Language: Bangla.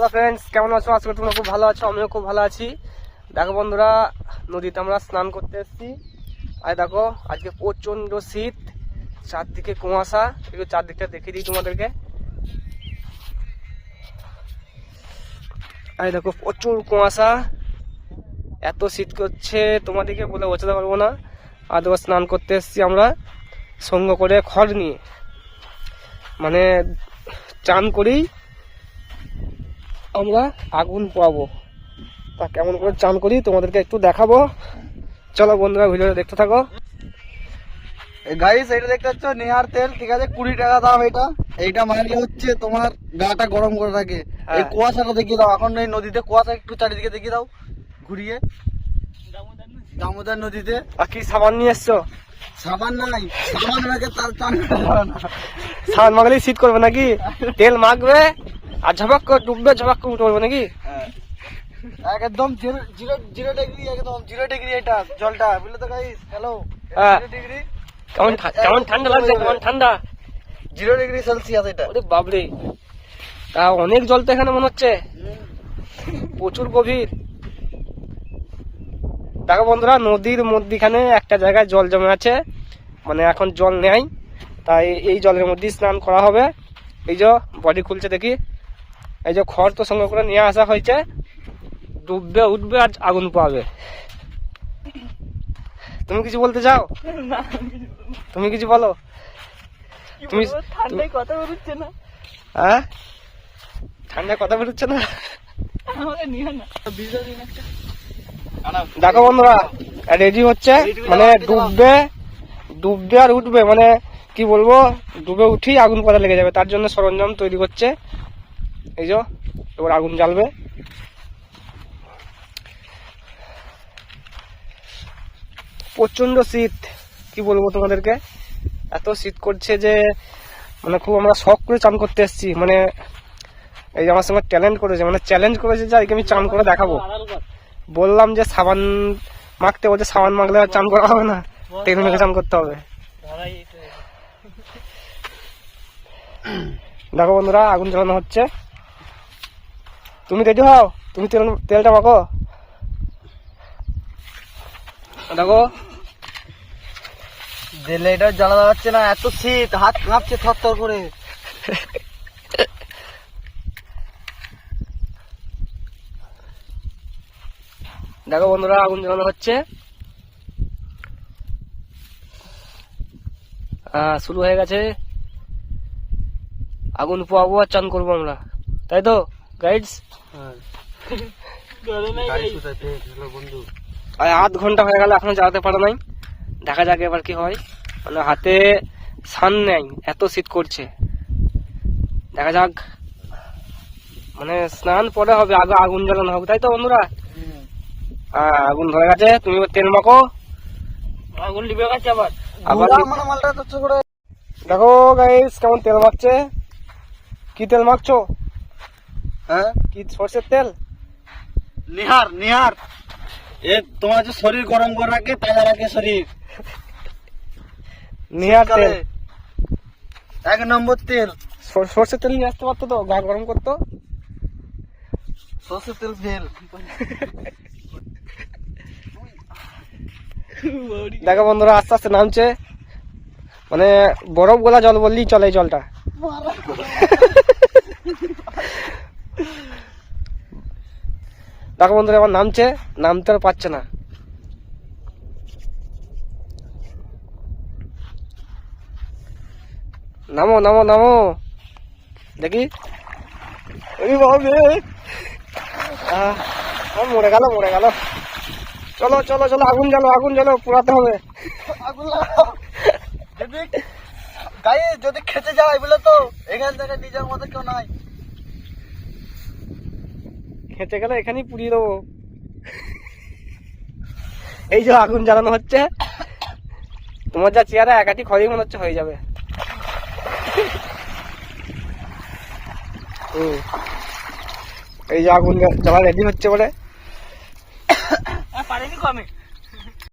হ্যালো ফ্রেন্ডস কেমন আছো? আজকে তোমরা খুব ভালো আছো, আমিও খুব ভালো আছি। দেখো বন্ধুরা, নদীতে আমরা স্নান করতে এসেছি। আর দেখো, আজকে প্রচণ্ড শীত। চারদিকে কুয়াশা। একটু চারদিকটা দেখিয়ে দিই তোমাদেরকে। আর দেখো, প্রচুর কুয়াশা। এত শীত করছে, তোমাদেরকে বলে বোঝাতে পারব না। আর দেখো, স্নান করতে এসেছি আমরা সঙ্গ করে খড় নিয়ে। মানে চান করেই আমরা আগুন পোয়াবো। তা কেমন করে চান করি তোমাদেরকে একটু দেখাবো। চলো বন্ধুরা ভিডিওটা দেখতে থাকো। গাইস এটা দেখতে পাচ্ছ নেহার তেল ঠিক আছে? কুড়ি টাকা দাম এটা। এইটা মারলে হচ্ছে তোমার গাটা গরম করে থাকে। হ্যাঁ। এই কুয়াশাটা দেখিয়ে দাও। এখন এই নদীতে কুয়াশা একটু চারিদিকে দেখিয়ে দাও। ঘুরিয়ে। দামোদর নদীতে। আর কি সাবান নিয়ে এসছো? সাবান নাই। সাবান তার চান। সাবান মাখলেই শীত করবে নাকি? তেল মাখবে? আর ঝপাক ডুববে ঝপাক উঠে পড়বে নাকি? হ্যাঁ। একদম জিরো জিরো ডিগ্রি একদম জিরো ডিগ্রি এটা জলটা বুঝলে তো গাইস হ্যালো হ্যাঁ। ডিগ্রি? কেমন কেমন ঠান্ডা লাগছে কেমন ঠান্ডা? জিরো ডিগ্রি সেলসিয়াস এটা। ওরে বাবরে তা অনেক জল তো এখানে মনে হচ্ছে। প্রচুর গভীর। দেখো বন্ধুরা নদীর মধ্যিখানে একটা জায়গায় জল জমে আছে। মানে এখন জল নেই। তাই এই জলের মধ্যে স্নান করা হবে। এই যে বডি খুলছে দেখি। এই যে খড় তো সঙ্গে করে নিয়ে আসা হয়েছে ডুববে উঠবে আর আগুন পাবে তুমি কিছু বলতে চাও? তুমি কিছু বলো। তুমি ঠান্ডায় কথা বেরোচ্ছে না। হ্যাঁ? ঠান্ডা কথা বেরোচ্ছে না? দেখো বন্ধুরা রেডি হচ্ছে মানে ডুববে ডুববে আর উঠবে মানে কি বলব ডুবে উঠেই আগুন পাতা লেগে যাবে তার জন্য সরঞ্জাম তৈরি করছে এই যে, এবার আগুন জ্বালবে। প্রচণ্ড শীত, কি বলব তোমাদেরকে? এত শীত করছে যে মানে খুব আমরা শখ করে চান করতে এসেছি। মানে এই যে আমার সঙ্গে ট্যালেন্ট করেছে মানে চ্যালেঞ্জ করেছে যে, আজকে আমি চান করে দেখাবো। বললাম যে, সাবান মাখতে বলছে, সাবান মাখলে আর চান করা হবে না। তেল মেখে চান করতে হবে। দেখো বন্ধুরা, আগুন জ্বালানো হচ্ছে। তুমি রেডি হও তুমি তেল তেলটা মাখো। দেখো। দিলে এটা জ্বালা যাচ্ছে না এত শীত হাত কাঁপছে থর করে। দেখো বন্ধুরা আগুন জ্বালানো হচ্ছে। আহ, শুরু হয়ে গেছে। আগুন পোয়াবো আর চান করব আমরা। তাই তো? গাইডস বন্ধু? আর আধ ঘণ্টা হয়ে গেল এখনও জ্বালাতে পারে নাই। দেখা যাক এবার কি হয়। মানে হাতে সান নেই এত শীত করছে। দেখা যাক। মানে স্নান পরে হবে আগে আগুন জ্বালানো হবে তাই তো বন্ধুরা? হ্যাঁ আগুন ধরে গেছে তুমি এবার তেল মাখো। আগুন লিবে গেছে আবার। আবার মানে মালটা তো করে। দেখো গাইস কেমন তেল মাখছে। কি তেল মাখছো? হ্যাঁ? কি সর্ষের তেল? নিহার নিহার। এ তোমার যে শরীর গরম করে রাখে তাজা রাখে শরীর? নিহার তেল। এক নম্বর তেল। সর- সর্ষের তেল নিয়ে আসতে পারতো তো? গা গরম করতো? সর্ষের তেল ফেল। দেখো বন্ধুরা আস্তে আস্তে নামছে। মানে বরফ গোলা জল বললেই চলে এই জলটা। দেখো বন্ধুরা, এবার নামছে, নামতে আর পারছে না। নামো নামো নামো। দেখি। মরে গেল মরে গেল। চলো চলো চলো, আগুন জ্বালো আগুন জ্বালো, পোড়াতে হবে। আগুন যদি গায়ে যদি খেতে যায় বলে তো, এখান থেকে নিজের মতো কেউ নাই। খেতে গেলে এখানেই পুড়িয়ে দেবো। এই যে আগুন জ্বালানো হচ্ছে। তোমার যা চেহারা একাটি খড়ি মনে হচ্ছে, হয়ে যাবে। হুম। এই যে আগুন জ্বালা রেডি হচ্ছে বলে। পারেনি কমে।